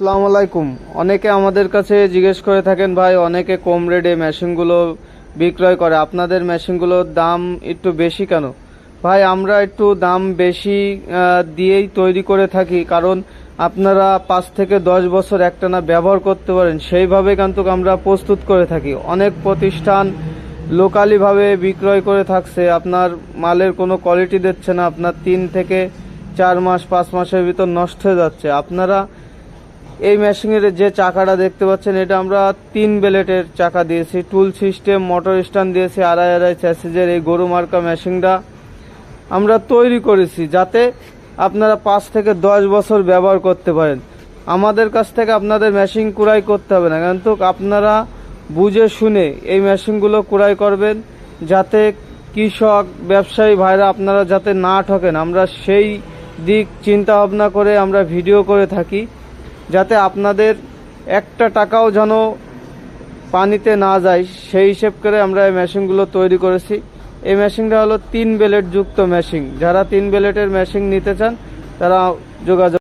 আসসালামু আলাইকুম। অনেকে আমাদের কাছে জিজ্ঞেস করে থাকেন, ভাই, অনেকে কম রেটে মেশিনগুলো বিক্রয় করে। আপনাদের মেশিনগুলোর দাম একটু বেশি কেন? ভাই, আমরা একটু দাম বেশি দিয়েই তৈরি করে থাকি। কারণ আপনারা পাঁচ থেকে দশ বছর একটানা ব্যবহার করতে পারেন। সেইভাবে কিন্তু আমরা প্রস্তুত করে থাকি। অনেক প্রতিষ্ঠান লোকালিভাবে বিক্রয় করে থাকছে। আপনার মালের কোনো কোয়ালিটি দিচ্ছে না। আপনার তিন থেকে চার মাস, পাঁচ মাসের ভিতর নষ্ট হয়ে যাচ্ছে। আপনারা এই মেশিনের যে চাকাটা দেখতে পাচ্ছেন, এটা আমরা তিন বেলেটের চাকা দিয়েছি। টুল সিস্টেম, মোটর স্ট্যান্ড দিয়েছি, আড়াই আড়াই চ্যাসেজের এই গরু মার্কা মেশিনটা আমরা তৈরি করেছি যাতে আপনারা পাঁচ থেকে দশ বছর ব্যবহার করতে পারেন। আমাদের কাছ থেকে আপনাদের মেশিন কুড়াই করতে হবে না কিন্তু আপনারা বুঝে শুনে এই মেশিনগুলো কুড়াই করবেন, যাতে কৃষক, ব্যবসায়ী ভাইরা আপনারা যাতে না ঠকেন। আমরা সেই দিক চিন্তা ভাবনা করে আমরা ভিডিও করে থাকি। যাতে আপনাদের একটা টাকাও যেন পানিতে না যায়, সেই হিসেব করে আমরা এই মেশিনগুলো তৈরি করেছি। এই মেশিনটা হলো তিন বেলেট যুক্ত মেশিন। যারা তিন বেলেটের মেশিন নিতে চান, তারা যোগাযোগ